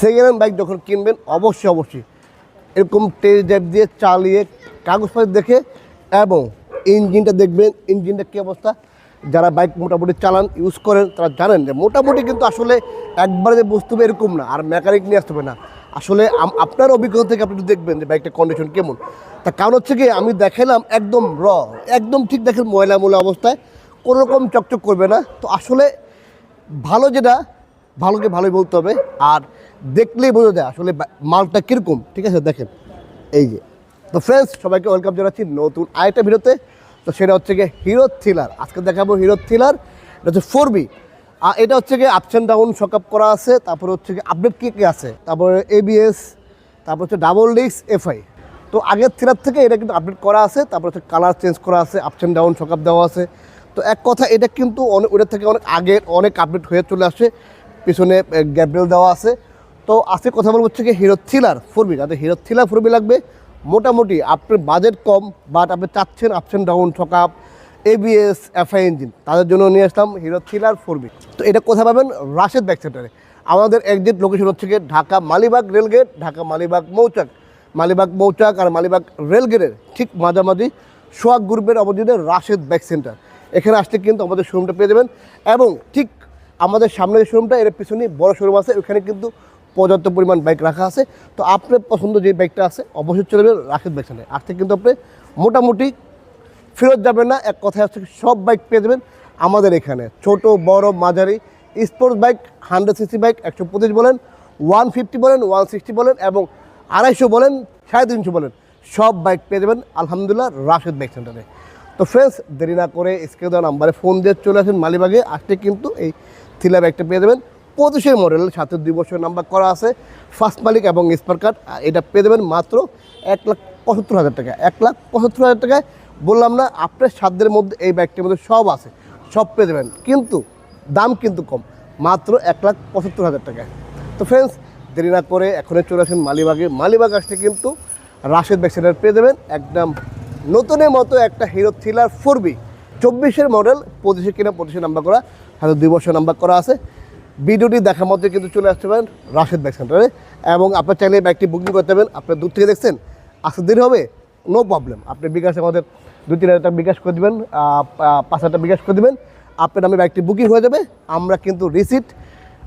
Second hand bike যখন কিনবেন, অবশ্যই অবশ্যই এরকম টেস্ট ড্রাইভ দিয়ে চালিয়ে, কাগজপত্র দেখে এবং ইঞ্জিনটা দেখবেন ইঞ্জিনটা কী অবস্থা? যারা বাইক মোটামুটি চালান ইউজ করেন, তারা জানেন যে মোটামুটি কিন্তু আসলে একবারে যে হবে এরকম না, আর মেকানিক নিয়ে আসতে হবে না। আসলে আপনার অভিজ্ঞতা থেকে আপনি দেখবেন যে বাইকটার কন্ডিশন কেমন। তা কারণ হচ্ছে কি, আমি দেখালাম একদম র, একদম ঠিক দেখেন ময়লা ময়লা অবস্থায়, কোনো রকম চকচক করবে না। তো আসলে ভালো যেটা, ভালোকে ভালোই বলতে হবে। আর দেখলেই বোঝা যায় আসলে মালটা কীরকম, ঠিক আছে, দেখেন। এই যে। তো ফ্রেন্ডস সবাইকে ওয়েলকাম জানাচ্ছি নতুন আরেকটা ভিডিওতে তো সেটা হচ্ছে গিয়ে হিরো থ্রিলার আজকে দেখাবো হিরো থ্রিলার এটা হচ্ছে ফোর বি আর এটা হচ্ছে গিয়ে আপস অ্যান্ড ডাউন শকআপ করা আছে, তারপরে হচ্ছে গিয়ে আপডেট কী কী আছে? তারপরে এবিএস তারপর হচ্ছে ডাবল ডিস্ক এফআই তো আগের থ্রিলার থেকে এটা কিন্তু আপডেট করা আছে, তারপর হচ্ছে কালার চেঞ্জ করা আছে আপস অ্যান্ড ডাউন শকআপ দেওয়া আছে। তো এক কথা, এটা কিন্তু অনেক ওটার থেকে অনেক আগে অনেক আপডেট হয়ে চলে আসে, পিছনে গ্যাব্রেল দেওয়া আছে। তো আজকে কথা বলব হচ্ছে কি হিরো থ্রিলার ফোরবি যাদের হিরো থ্রিলার ফোরবি লাগবে। মোটামুটি আপনার বাজেট কম বাট আপনি চাচ্ছেন ups and down ঠকাপ ABS FI engine তাদের জন্য নিয়ে আসলাম হিরো থ্রিলার ফোরবি তো এটা কোথায় পাবেন? রাশেদ ব্যাক সেন্টারে আমাদের একজিট লোকেশন হচ্ছে গিয়ে ঢাকা মালিবাগ রেলগেট ঢাকা মালিবাগ মৌচাক। মালিবাগ মৌচাক আর মালিবাগ রেলগেটের ঠিক মাঝামাঝি সোয়াগ গ্রুপের অপোজিটে রাশেদ ব্যাক সেন্টার এখানে আসলে কিন্তু আমাদের শোরুমটা পেয়ে যাবেন। এবং ঠিক আমাদের সামনে যে শোরুমটা এর পিছনে বড় শোরুম আছে। ওখানে কিন্তু পর্যাপ্ত পরিমাণ বাইক রাখা আছে। তো আপনার পছন্দ যে বাইকটা আছে, অবশ্যই চলে যাবেন বাইক সেন্টারে আসতে কিন্তু আপনি মোটামুটি ফেরত যাবেন না, এক কথায় হচ্ছে সব বাইক পেয়ে যাবেন আমাদের এখানে। ছোট, বড়, মাঝারি sports bike hundred CC bike একশো পঁচিশ বলেন ওয়ান ফিফটি বলেন ওয়ান সিক্সটি বলেন, এবং আড়াইশো বলেন, সাড়ে তিনশো বলেন, সব বাইক পেয়ে যাবেন আলহামদুলিল্লাহ রাশেদ বাইক সেন্টারে তো ফ্রেন্ডস দেরি না করে স্ক্রিনে দেওয়া নাম্বারে ফোন দিয়ে চলে আসেন মালিবাগে। আসতে কিন্তু এই থ্রিলার বাইকটা পেয়ে যাবেন। পঁচিশের মডেল সাথে দুই বছর নাম্বার করা আছে ফার্স্ট মালিক এবং স্পার কার্ড এটা পেয়ে দেবেন মাত্র এক লাখ পঁচাত্তর হাজার টাকা এক লাখ পঁচাত্তর হাজার টাকায়, বললাম না আপনার সাধ্যের মধ্যে এই ব্যাগটির মধ্যে সব আছে, সব পেয়ে দেবেন কিন্তু দাম কিন্তু কম, মাত্র এক লাখ পঁচাত্তর হাজার টাকায়। তো ফ্রেন্ডস দেরি না করে এখনই চলে আসেন মালিবাগে। মালিবাগ আসতে কিন্তু রাশেদ ব্যাক সেন্টার পেয়ে দেবেন একদম নতুনের মতো একটা হিরো থ্রিলার ফোর বি চব্বিশের মডেল পঁচিশে কিনা পঁচিশে নাম্বার করা হয়তো দুই বছর নাম্বার করা আছে। ভিডিওটি দেখার মধ্যে কিন্তু চলে আসতে পারেন রাশেদ ব্যাক সেন্টারে। এবং আপনার চাইলে বাইকটি বুকিং করতে পারেন আপনার দূর থেকে দেখছেন আসতে দেরি হবে নো প্রবলেম আপনি বিকাশ আমাদের দু তিন হাজার টাকা বিকাশ করে দেবেন পাঁচ হাজার বিকাশ করে দেবেন। আপনার নামে বাইকটি বুকিং হয়ে যাবে, আমরা কিন্তু রিসিট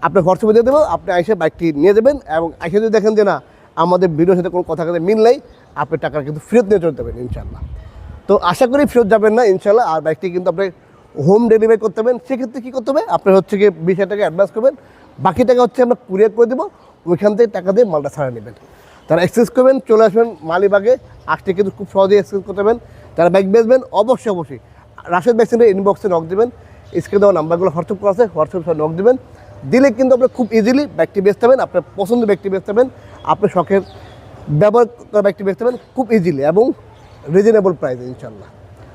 আপনার হোয়াটসঅ্যাপে দিয়ে দেবো, আপনি এসে বাইকটি নিয়ে যাবেন এবং এসে যদি দেখেন যে না, আমাদের ভিডিওর সাথে কোনো কথা কথা মিল নেই, আপনি টাকা কিন্তু ফেরত নিয়ে চলতে পারেন ইনশাল্লাহ তো আশা করি ফেরত যাবেন না ইনশাল্লাহ আর বাইকটি কিন্তু আপনি হোম ডেলিভারি করতে পারেন সেক্ষেত্রে কী করতে হবে? আপনার হচ্ছে গিয়ে বিশ হাজার টাকা অ্যাডভান্স করবেন। বাকি টাকা হচ্ছে আমরা কুরিয়ার করে দেবো। ওইখান থেকে টাকা দিয়ে মালটা ছাড়া নেবেন। তারা এক্সচেঞ্জ করবেন, চলে আসবেন মালিবাগে। আসতে কিন্তু খুব সহজেই এক্সচেঞ্জ করতে পারবেন। তারা ব্যাগ বেচবেন, অবশ্যই অবশ্যই। রাশেদ বাইক ইনবক্সে নক দেবেন। স্ক্রিনে দেওয়া নাম্বারগুলো হোয়াটসঅ্যাপ করা আছে হোয়াটসঅ্যাপ সব নক দেবেন। দিলে কিন্তু আপনি খুব ইজিলি ব্যাগটি বেচতে পারেন আপনার পছন্দের ব্যক্তি বেচতে পারেন আপনার শখের ব্যবহার করা ব্যক্তি বেচতে পারেন খুব ইজিলি এবং রিজনেবল প্রাইসে ইনশাল্লাহ